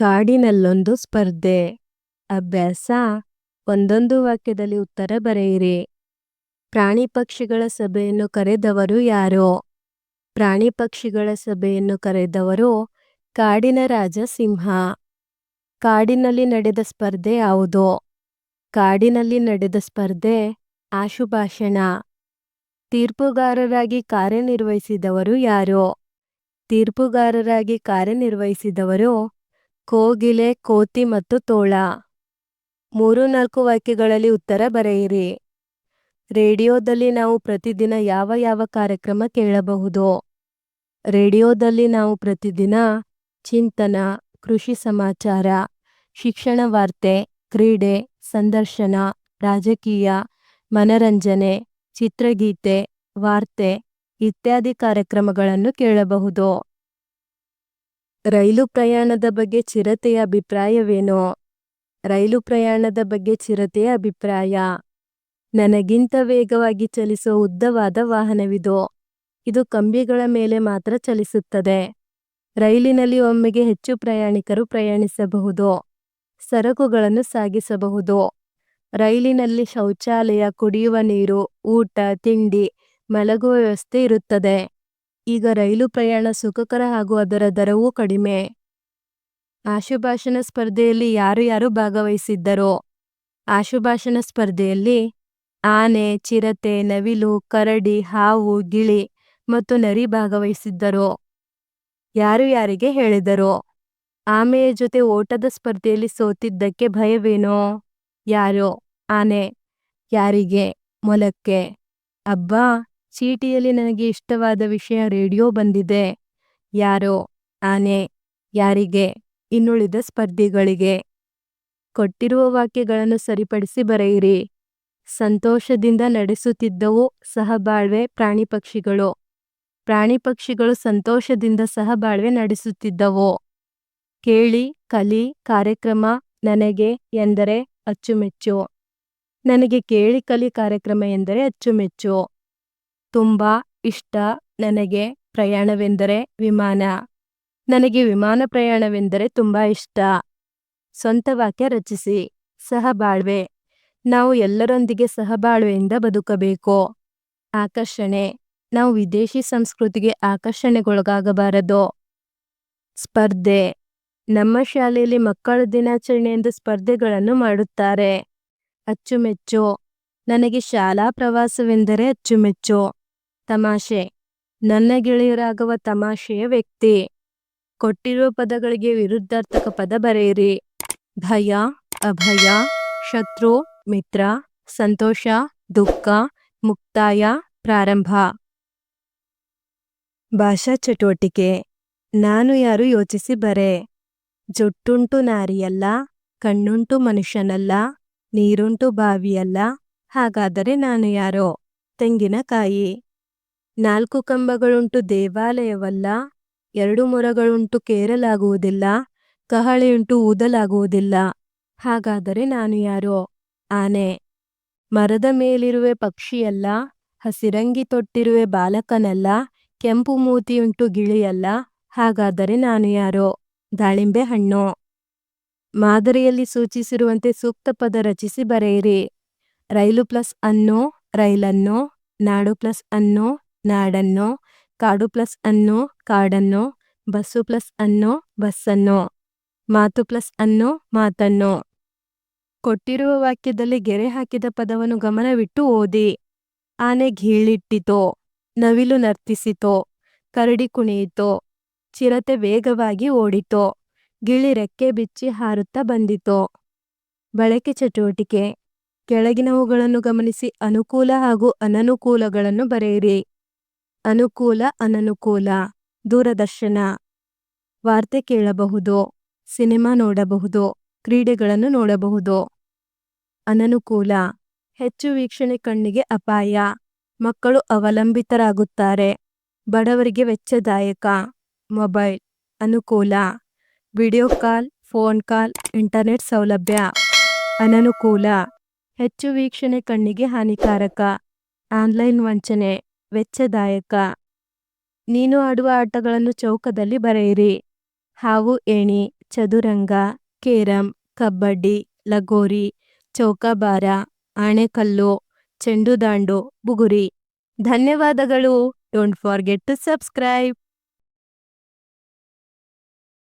ಕಾಡಿನಲ್ಲೊಂದು ಸ್ಪರ್ಧೆ. ಅಭ್ಯಾಸ. ಒಂದೊಂದು ವಾಕ್ಯದಲ್ಲಿ ಉತ್ತರ ಬರೆಯಿರಿ. ಪ್ರಾಣಿ ಪಕ್ಷಿಗಳ ಸಭೆಯನ್ನು ಕರೆದವರು ಯಾರು? ಪ್ರಾಣಿ ಪಕ್ಷಿಗಳ ಸಭೆಯನ್ನು ಕರೆದವರು ಕಾಡಿನ ರಾಜ ಸಿಂಹ. ಕಾಡಿನಲ್ಲಿ ನಡೆದ ಸ್ಪರ್ಧೆ ಯಾವುದು? ಕಾಡಿನಲ್ಲಿ ನಡೆದ ಸ್ಪರ್ಧೆ ಆಶುಭಾಷಣ. ತೀರ್ಪುಗಾರರಾಗಿ ಕಾರ್ಯನಿರ್ವಹಿಸಿದವರು ಯಾರು? ತೀರ್ಪುಗಾರರಾಗಿ ಕಾರ್ಯನಿರ್ವಹಿಸಿದವರು ಕೋಗಿಲೆ, ಕೋತಿ ಮತ್ತು ತೋಳ. ಮೂರು ನಾಲ್ಕು ವಾಕ್ಯಗಳಲ್ಲಿ ಉತ್ತರ ಬರೆಯಿರಿ. ರೇಡಿಯೋದಲ್ಲಿ ನಾವು ಪ್ರತಿದಿನ ಯಾವ ಯಾವ ಕಾರ್ಯಕ್ರಮ ಕೇಳಬಹುದು? ರೇಡಿಯೋದಲ್ಲಿ ನಾವು ಪ್ರತಿದಿನ ಚಿಂತನ, ಕೃಷಿ ಸಮಾಚಾರ, ಶಿಕ್ಷಣ ವಾರ್ತೆ, ಕ್ರೀಡೆ, ಸಂದರ್ಶನ, ರಾಜಕೀಯ, ಮನರಂಜನೆ, ಚಿತ್ರಗೀತೆ, ವಾರ್ತೆ ಇತ್ಯಾದಿ ಕಾರ್ಯಕ್ರಮಗಳನ್ನು ಕೇಳಬಹುದು. ರೈಲು ಪ್ರಯಾಣದ ಬಗ್ಗೆ ಚಿರತೆಯ ಅಭಿಪ್ರಾಯವೇನು? ರೈಲು ಪ್ರಯಾಣದ ಬಗ್ಗೆ ಚಿರತೆಯ ಅಭಿಪ್ರಾಯ? ನನಗಿಂತ ವೇಗವಾಗಿ ಚಲಿಸುವ ಉದ್ದವಾದ ವಾಹನವಿದು. ಇದು ಕಂಬಿಗಳ ಮೇಲೆ ಮಾತ್ರ ಚಲಿಸುತ್ತದೆ. ರೈಲಿನಲ್ಲಿ ಒಮ್ಮೆಗೆ ಹೆಚ್ಚು ಪ್ರಯಾಣಿಕರು ಪ್ರಯಾಣಿಸಬಹುದು. ಸರಕುಗಳನ್ನು ಸಾಗಿಸಬಹುದು. ರೈಲಿನಲ್ಲಿ ಶೌಚಾಲಯ, ಕುಡಿಯುವ ನೀರು, ಊಟ, ತಿಂಡಿ, ಮಲಗುವ ವ್ಯವಸ್ಥೆ ಇರುತ್ತದೆ. ಈಗ ರೈಲು ಪ್ರಯಾಣ ಸುಖಕರ ಹಾಗೂ ಅದರ ದರವೂ ಕಡಿಮೆ. ಆಶುಭಾಷಣ ಸ್ಪರ್ಧೆಯಲ್ಲಿ ಯಾರು ಯಾರು ಭಾಗವಹಿಸಿದ್ದರು? ಆಶುಭಾಷಣ ಸ್ಪರ್ಧೆಯಲ್ಲಿ ಆನೆ, ಚಿರತೆ, ನವಿಲು, ಕರಡಿ, ಹಾವು, ಗಿಳಿ ಮತ್ತು ನರಿ ಭಾಗವಹಿಸಿದ್ದರು? ಯಾರು ಯಾರಿಗೆ ಹೇಳಿದರು? ಆಮೆಯ ಜೊತೆ ಓಟದ ಸ್ಪರ್ಧೆಯಲ್ಲಿ ಸೋತಿದ್ದಕ್ಕೆ ಭಯವೇನೋ? ಯಾರು? ಆನೆ, ಯಾರಿಗೆ? ಮೊಲಕ್ಕೆ? ಅಬ್ಬಾ! ಚೀಟಿಯಲ್ಲಿ ನನಗೆ ಇಷ್ಟವಾದ ವಿಷಯ ರೇಡಿಯೋ ಬಂದಿದೆ. ಯಾರೋ, ಆನೆ, ಯಾರಿಗೆ, ಇನ್ನುಳಿದ ಸ್ಪರ್ಧಿಗಳಿಗೆ. ಕೊಟ್ಟಿರುವ ವಾಕ್ಯಗಳನ್ನು ಸರಿಪಡಿಸಿ ಬರೆಯಿರಿ. ಸಂತೋಷದಿಂದ ನಡೆಸುತ್ತಿದ್ದವು ಸಹಬಾಳ್ವೆ ಪ್ರಾಣಿ ಪಕ್ಷಿಗಳು. ಪ್ರಾಣಿ ಪಕ್ಷಿಗಳು ಸಂತೋಷದಿಂದ ಸಹಬಾಳ್ವೆ ನಡೆಸುತ್ತಿದ್ದವು. ಕೇಳಿ, ಕಲಿ, ಕಾರ್ಯಕ್ರಮ, ನನಗೆ ಎಂದರೆ ಅಚ್ಚುಮೆಚ್ಚು. ನನಗೆ ಕೇಳಿ, ಕಲಿ ಕಾರ್ಯಕ್ರಮ ಎಂದರೆ ಅಚ್ಚುಮೆಚ್ಚು. ತುಂಬ ಇಷ್ಟ ನನಗೆ ಪ್ರಯಾಣವೆಂದರೆ ವಿಮಾನ. ನನಗೆ ವಿಮಾನ ಪ್ರಯಾಣವೆಂದರೆ ತುಂಬ ಇಷ್ಟ. ಸ್ವಂತ ವಾಕ್ಯ ರಚಿಸಿ. ಸಹಬಾಳ್ವೆ ನಾವು ಎಲ್ಲರೊಂದಿಗೆ ಸಹಬಾಳ್ವೆಯಿಂದ ಬದುಕಬೇಕು. ಆಕರ್ಷಣೆ. ನಾವು ವಿದೇಶಿ ಸಂಸ್ಕೃತಿಗೆ ಆಕರ್ಷಣೆಗೊಳಗಾಗಬಾರದು. ಸ್ಪರ್ಧೆ. ನಮ್ಮ ಶಾಲೆಯಲ್ಲಿ ಮಕ್ಕಳ ದಿನಾಚರಣೆಯೆಂದು ಸ್ಪರ್ಧೆಗಳನ್ನು ಮಾಡುತ್ತಾರೆ. ಅಚ್ಚುಮೆಚ್ಚು. ನನಗೆ ಶಾಲಾ ಪ್ರವಾಸವೆಂದರೆ ಅಚ್ಚುಮೆಚ್ಚು. ತಮಾಷೆ. ನನ್ನ ಗೆಳೆಯರಾಗುವ ತಮಾಷೆಯ ವ್ಯಕ್ತಿ. ಕೊಟ್ಟಿರುವ ಪದಗಳಿಗೆ ವಿರುದ್ಧಾರ್ಥಕ ಪದ ಬರೆಯಿರಿ. ಭಯ, ಅಭಯ, ಶತ್ರು, ಮಿತ್ರ, ಸಂತೋಷ, ದುಃಖ, ಮುಕ್ತಾಯ, ಪ್ರಾರಂಭ. ಭಾಷಾ ಚಟುವಟಿಕೆ. ನಾನು ಯಾರು ಯೋಚಿಸಿ ಬರೆ. ಜೊಟ್ಟುಂಟು ನಾರಿಯಲ್ಲ, ಕಣ್ಣುಂಟು ಮನುಷ್ಯನಲ್ಲ, ನೀರುಂಟು ಬಾವಿಯಲ್ಲ, ಹಾಗಾದರೆ ನಾನು ಯಾರೋ? ತೆಂಗಿನಕಾಯಿ. ನಾಲ್ಕು ಕಂಬಗಳುಂಟು ದೇವಾಲಯವಲ್ಲ, ಎರಡು ಮೊರಗಳುಂಟು ಕೇರಲಾಗುವುದಿಲ್ಲ, ಕಹಳೆಯುಂಟು ಊದಲಾಗುವುದಿಲ್ಲ. ಹಾಗಾದರೆ ನಾನು ಯಾರೋ? ಆನೆ. ಮರದ ಮೇಲಿರುವೆ ಪಕ್ಷಿಯಲ್ಲ, ಹಸಿರಂಗಿ ತೊಟ್ಟಿರುವೆ ಬಾಲಕನಲ್ಲ, ಕೆಂಪು ಮೂತಿಯುಂಟು ಗಿಳಿಯಲ್ಲ, ಹಾಗಾದರೆ ನಾನು ಯಾರೋ? ದಾಳಿಂಬೆ ಹಣ್ಣು. ಮಾದರಿಯಲ್ಲಿ ಸೂಚಿಸಿರುವಂತೆ ಸೂಕ್ತ ಪದ ರಚಿಸಿ ಬರೆಯಿರಿ. ರೈಲು ಪ್ಲಸ್ ಅನ್ನು, ರೈಲನ್ನು, ನಾಡು ಪ್ಲಸ್ ಅನ್ನು ನಾಡನ್ನು, ಕಾಡು ಪ್ಲಸ್ ಅನ್ನು, ಕಾಡನ್ನು, ಬಸ್ಸು ಪ್ಲಸ್ ಅನ್ನು, ಬಸ್ಸನ್ನು, ಮಾತು ಪ್ಲಸ್ ಅನ್ನು, ಮಾತನ್ನು. ಕೊಟ್ಟಿರುವ ವಾಕ್ಯದಲ್ಲಿ ಗೆರೆ ಹಾಕಿದ ಪದವನ್ನು ಗಮನವಿಟ್ಟು ಓದಿ. ಆನೆ ಘೀಳಿಟ್ಟಿತೋ ನವಿಲು ನರ್ತಿಸಿತೋ, ಕರಡಿ ಕುಣಿಯಿತೋ, ಚಿರತೆ ವೇಗವಾಗಿ ಓಡಿತೋ, ಗಿಳಿ ರೆಕ್ಕೆ ಬಿಚ್ಚಿ ಹಾರುತ್ತಾ ಬಂದಿತೋ. ಬಳಕೆ ಚಟುವಟಿಕೆ. ಕೆಳಗಿನವುಗಳನ್ನು ಗಮನಿಸಿ ಅನುಕೂಲ ಹಾಗೂ ಅನನುಕೂಲಗಳನ್ನು ಬರೆಯಿರಿ. ಅನುಕೂಲ ಅನನುಕೂಲ, ದೂರದರ್ಶನ. ವಾರ್ತೆ ಕೇಳಬಹುದು, ಸಿನಿಮಾ ನೋಡಬಹುದು, ಕ್ರೀಡೆಗಳನ್ನು ನೋಡಬಹುದು. ಅನನುಕೂಲ, ಹೆಚ್ಚು ವೀಕ್ಷಣೆ ಕಣ್ಣಿಗೆ ಅಪಾಯ. ಮಕ್ಕಳು ಅವಲಂಬಿತರಾಗುತ್ತಾರೆ. ಬಡವರಿಗೆ ವೆಚ್ಚದಾಯಕ. ಮೊಬೈಲ್, ಅನುಕೂಲ. Video call, phone call, internet ಸೌಲಭ್ಯ. ಅನನುಕೂಲ, ಹೆಚ್ಚು ವೀಕ್ಷಣೆ ಕಣ್ಣಿಗೆ ಹಾನಿಕಾರಕ. ಆನ್ಲೈನ್ ವಂಚನೆ. ವೆಚ್ಚದಾಯಕ. ನೀನು ಆಡುವ ಆಟಗಳನ್ನು ಚೌಕದಲ್ಲಿ ಬರೆಯಿರಿ. ಹಾವು, ಏಣಿ, ಚದುರಂಗ, ಕೇರಂ ಕಬಡ್ಡಿ ಲಗೋರಿ, ಚೌಕಾಬಾರ, ಆಣೆಕಲ್ಲು ಚೆಂಡುದಾಂಡು ಬುಗುರಿ. ಧನ್ಯವಾದಗಳು. Don't forget to subscribe.